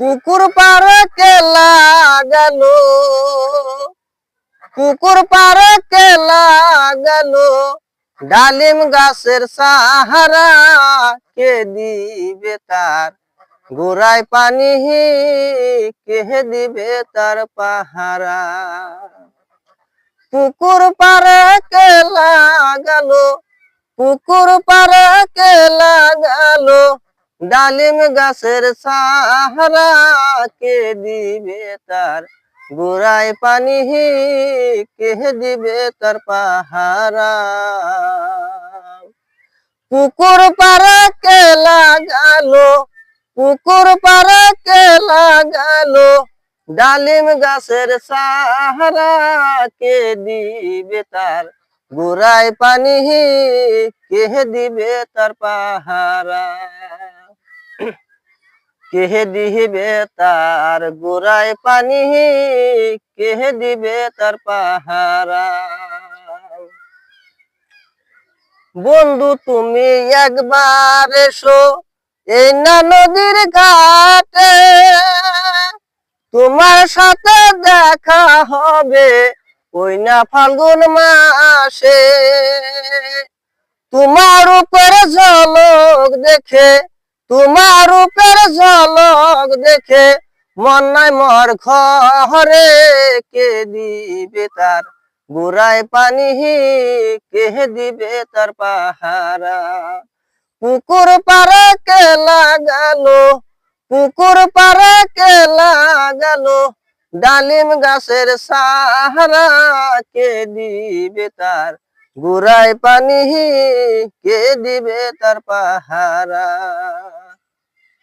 পুকুর পাড়ে কে লাগালো পুকুর পাড়ে কে লাগালো ডালিম গাছের সাহারা কে দিবে তার? গোড়ায় পানি কে দিবে তার পাহারা? পুকুর পাড়ে কে লাগালো পুকুর পাড়ে কে লাগালো ডালিম গাছের সাহারা কে দিবে তার? গোড়ায় পানি কে দিবে তার পাহারা? পুকুর পাড়ে কে লাগালো পুকুর পাড়ে কে লাগালো ডালিম গাছের সাহারা কে দিবে তার? গোড়ায় পানি কে দিবে তার পাহারা? কে দিবে তার গোড়ায় পানি কে দিবে তার পাহারা। বন্ধু, তুমি একবার এসো এই না নদীর ঘাটে। তোমার সাথে দেখা হবে ওই না ফাল্গুন মাসে। তোমার উপর ঝলক দেখে তোমার উপর ঝলক দেখে মন নাই মর ঘরে কে দিবে তার গোড়ায় পানি? কে দিবে তার পাহারা? পুকুর পাড়ে কে লাগালো, পুকুর পাড়ে কে লাগালো? ডালিম গাছের সাহারা, কে দিবে তার গোড়ায় পানি? কে দিবে তার পাহারা?